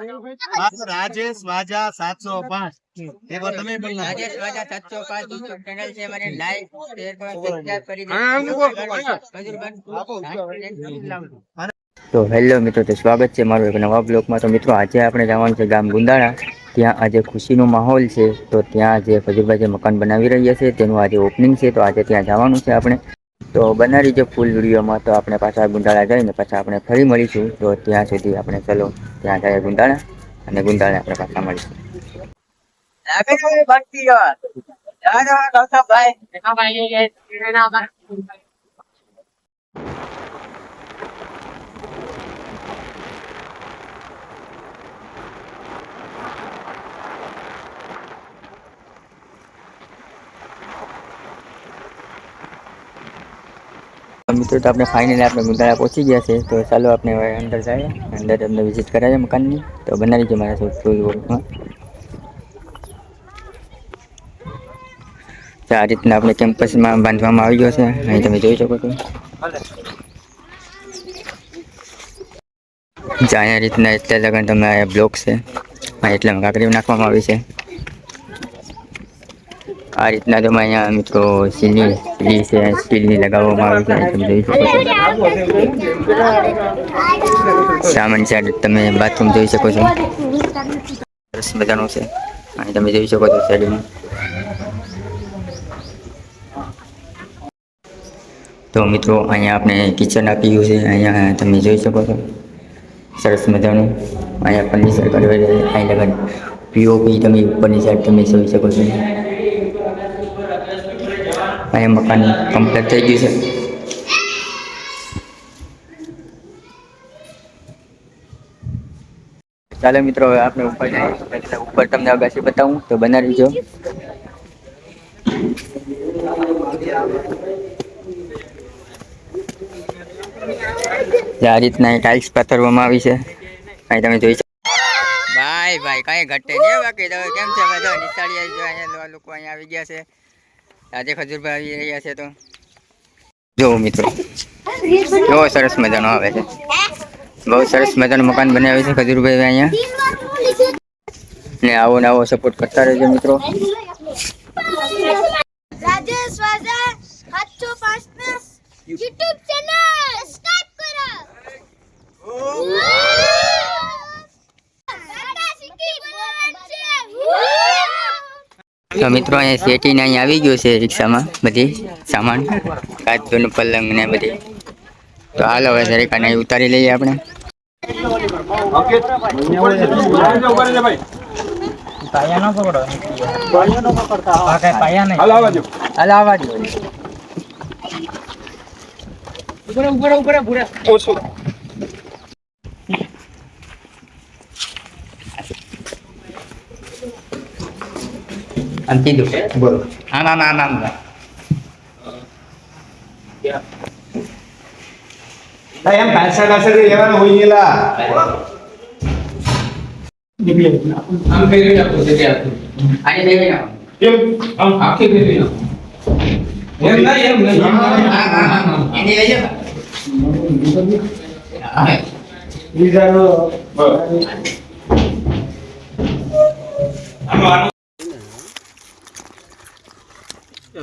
મારો રાજેશ વાજા સાતસો પાંચ. એકવાર તમે બોલ. રાજેશ વાજા સાતસો પાંચ YouTube ચેનલ છે અમારી લાઈક શેર સબસ્ક્રાઇબ કરી તો હેલો મિત્રો તો સ્વાગત છે મારું એક નવા બ્લોગમાં. તો મિત્રો આજે આપણે જવાનું છે ગામ ગુંદાળા ત્યાં આજે ખુશીનો માહોલ છે. તો ત્યાં જે ફજુરભાઈ જે મકાન બનાવી રહ્યા છે તેનું આજે ઓપનિંગ છે. તો આજે ત્યાં જવાનું છે આપણે. તો બનાવી જે ફૂલ વિડીયોમાં તો આપણે પાછા ગુંદાળા જઈને પાછા આપણે ફરી મળીશું. તો ત્યાં સુધી આપણે ચલો ત્યાં જઈએ ગુંદાળા અને ગુંદાળા આપણે પાછા મળીશું. તો મિત્રો, તો આપણે ફાઇનલી આપણે ગુંદાળા પહોંચી ગયા છે. તો ચાલો આપણે અંદર જઈએ. અંદર તમને વિઝિટ કરાવીએ મકાનની. તો બનાવી છે મારા ફૂલ વર્કમાં આ રીતના આપણે કેમ્પસમાં બાંધવામાં આવી ગયો છે. અહીં તમે જોઈ શકો છો. જ્યાં રીતના એટલે લગન તમે બ્લોક છે. એટલામાં કાંકરી નાખવામાં આવી છે. આ રીતના તમે અહીંયા મિત્રો સીલની સીલી છે સ્ટીલની લગાવવામાં આવી છે, તમે જોઈ શકો છો. સામાન સાઈડ તમે બાથરૂમ જોઈ શકો છો. સરસ મજાનું છે. અહીં તમે જોઈ શકો છો સાઈડમાં તો મિત્રો, અહીંયા આપણે કિચન આપ્યું છે. અહીંયા તમે જોઈ શકો છો. સરસ મજાનું. અહીંયા ફર્નિચર કરેલું છે. અહીં લગન પીઓપી તમે ઉપરની સાઈડ તમે જોઈ શકો છો. અહીંયા મકાન કમ્પ્લીટ થઈ ગયું છે ચાલો મિત્રો હવે આપણે ઉપર જઈએ ઉપર તમને અગાસી બતાવું તો બનાવી જો આ રીતના ટાઇલ્સ પાથરવામાં આવી છે અહીં તમે જોઈ શકો ભાઈ ભાઈ કાંઈ ઘટે નહીં બાકી તો કેમ છે બધા નિશાળી આવી ગયા અહીંયા લોકો અહીંયા આવી ગયા છે આજે ખજૂરભાઈ આવી રહ્યા છે તો. જો મિત્રો, કેવો સરસ મજાનો આવે છે. બહુ સરસ મજાનું મકાન બનાવ્યું છે ખજૂરભાઈ અહીંયા. ને આવો ને આવો સપોર્ટ કરતા રહેજો મિત્રો. રાજેશ પાંચ ચેનલ સબસ્ક્રાઇબ કરો ટાટા સિટી બોલાવવાનું છે તો મિત્રો અહીંયા શેઠી ને અહીંયા આવી ગયો છે રિક્ષામાં બધી સામાન કાચનું પલંગ ને બધી. તો હાલ હવે જરીક આને ઉતારી લઈએ આપણે. હાલ આવવા દો આમ કીધું બોલો આમ આમ આમ આમ એમ પાછળ પાછળ લેવાનું હોય નીલા આને લઈ જાઓ એની લઈ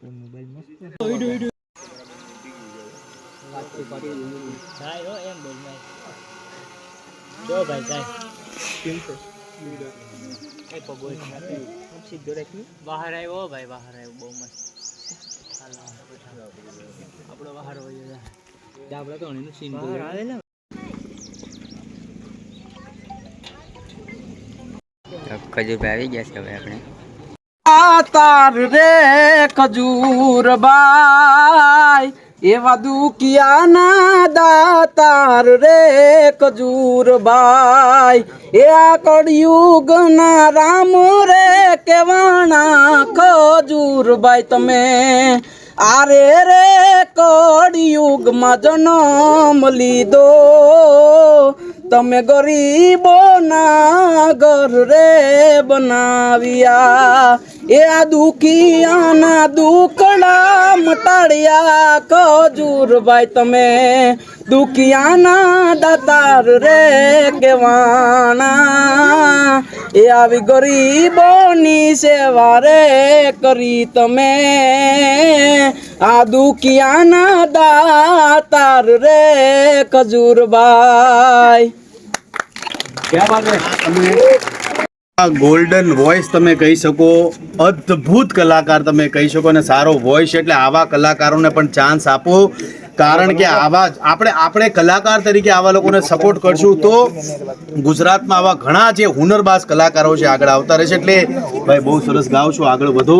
ચંદીગઢમાં ભાઈ જાય. કેમ છે? નવી ગાડી લેવાની છે? બહાર આવ્યો ભાઈ બહાર આવ્યો બહુ મસ્ત. આપણો બહાર હોય આપણે તો એનું સીન બહાર આવેલા ખજૂરભાઈ આવી ગયા છે હવે આપણે. તાર રે ખજૂર બાઈ. એવા દુખિયાના દાતાર રે કજૂરભાઈ એ આ કળિયુગના રામ રે કેવાણા ખજૂર બાય તમે આરે રે કળિયુગમાં જન્મ લીધો. તમે ગરીબોના ઘર રે બનાવ્યા. એ આ દુખિયાના દુકડા મટાડ્યા. ખજૂરભાઈ તમે દુખિયાના દાતાર રે કેવાણા એ આવી ગરીબોની સેવા રે કરી તમે. આ દુખિયાના દાતાર રે ખજૂરભાઈ ગોલ્ડન વોઇસ તમે કહી શકો અદ્ભુત કલાકાર તમે કહી શકો અને સારો વોઇસ એટલે આવા કલાકારોને પણ ચાન્સ આપો. કારણ કે આવા આપણે આપણે કલાકાર તરીકે આવા લોકોને સપોર્ટ કરશું તો ગુજરાતમાં આવા ઘણા જે હુનરબાજ કલાકારો છે આગળ આવતા રહેશે એટલે ભાઈ બહુ સરસ ગાવ છો આગળ વધો.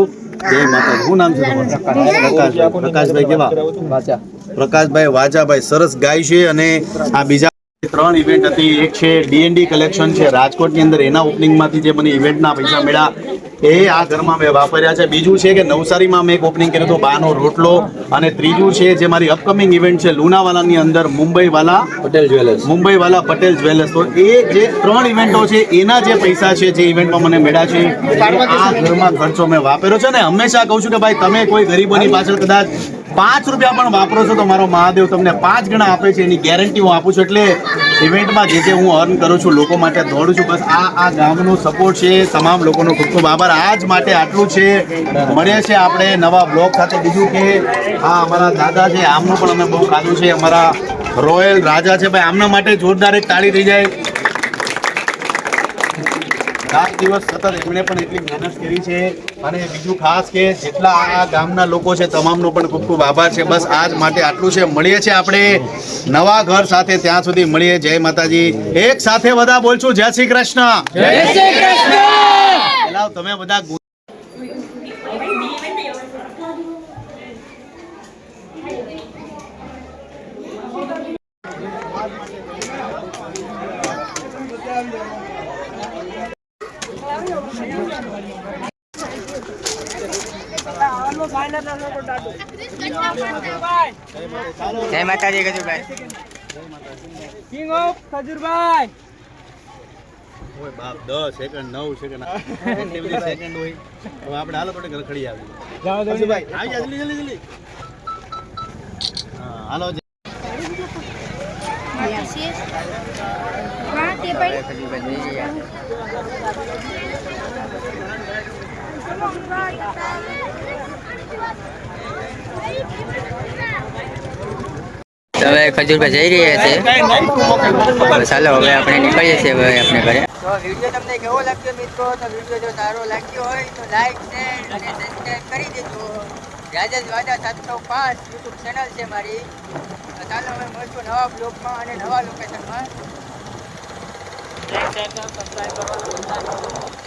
જય માતા શું નામ છે પ્રકાશભાઈ. પ્રકાશભાઈ કેવા? પ્રકાશભાઈ વાજાભાઈ સરસ ગાય છે અને આ બીજા ત્રણ ઇવેન્ટ હતી એક છે ડીએનડી કલેક્શન છે રાજકોટની અંદર એના ઓપનિંગમાંથી જે મને ઇવેન્ટના પૈસા મળ્યા એ આ ઘરમાં મેં વાપર્યા છે. બીજું છે કે નવસારીમાં મેં એક ઓપનિંગ કર્યું હતું બાનો રોટલો. અને ત્રીજું છે જે મારી અપકમિંગ ઇવેન્ટ છે લુણાવાલાની અંદર મુંબઈવાલા પટેલ જ્વેલર્સ. મુંબઈવાલા પટેલ જ્વેલર્સ. તો એ જે ત્રણ ઇવેન્ટો છે એના જે પૈસા છે જે ઇવેન્ટમાં મને મળ્યા છે આ ઘરમાં ખર્ચો મેં વાપર્યો છે. ને હંમેશા કહું છું કે ભાઈ તમે કોઈ ગરીબોની પાછળ કદાચ પાંચ રૂપિયા પણ વાપરો છો તો મારો મહાદેવ તમને પાંચ ગણા આપે છે, એની ગેરંટી હું આપું છું. એટલે ઇવેન્ટમાં જે જે હું અર્ન કરું છું, લોકો માટે દોડું છું. બસ આ આ ગામનો સપોર્ટ છે. તમામ લોકોનો ખૂબ ખૂબ આભાર. આજ માટે આટલું છે. મળીએ છે આપણે નવા બ્લોગ સાથે. બીજું કે આ અમારા દાદા છે, આમનું પણ અમે બહુ ખાધું છે. અમારા રોયલ રાજા છે. ભાઈ, આમના માટે જોરદાર એક તાળી થઈ જાય. રાત દિવસ સતત એમણે પણ એટલી મહેનત કરી છે. અને બીજું ખાસ કે જેટલા આ ગામના લોકો છે તમામનો પણ ખૂબ ખૂબ આભાર છે. બસ આજ માટે આટલું છે. મળીએ છીએ આપણે નવા ઘર સાથે. ત્યાં સુધી મળીએ. જય માતાજી. એક સાથે બધા બોલશું. જય શ્રી કૃષ્ણ. જય શ્રી કૃષ્ણ. તમે બધા ગુ- જય માતાજી ગજુભાઈ કિંગ ઓફ ખજુરભાઈ. ઓય બાપ દસ સેકન્ડ નવ સેકન્ડ એટલી બધી સેકન્ડ હોય. હવે આપણે હાલો થોડી રખડી આવી. ભાઈ આવી જા જલ્દી જલ્દી જલ્દી. હા હાલો હા તે પણ ખજૂરભાઈ જઈ રહ્યા તો હવે ખજૂરભાઈ જઈ રહ્યા છે. ચાલો હવે આપણે નીકળીએ છીએ હવે આપણે ઘરે. તો વીડિયો તમને કેવો લાગ્યો મિત્રો? તો વીડિયો જો સારો લાગ્યો હોય તો લાઈક શેર અને સબસ્ક્રાઈબ કરી દેજો. રાજેશ વાજા સાતસો પાંચ યુટ્યુબ ચેનલ છે મારી. ચાલો હવે મળશું નવા બ્લોગમાં અને નવા લોકેશનમાં લાઈક શેર સબસ્ક્રાઈબ કરવાનું ભૂલતા નહીં.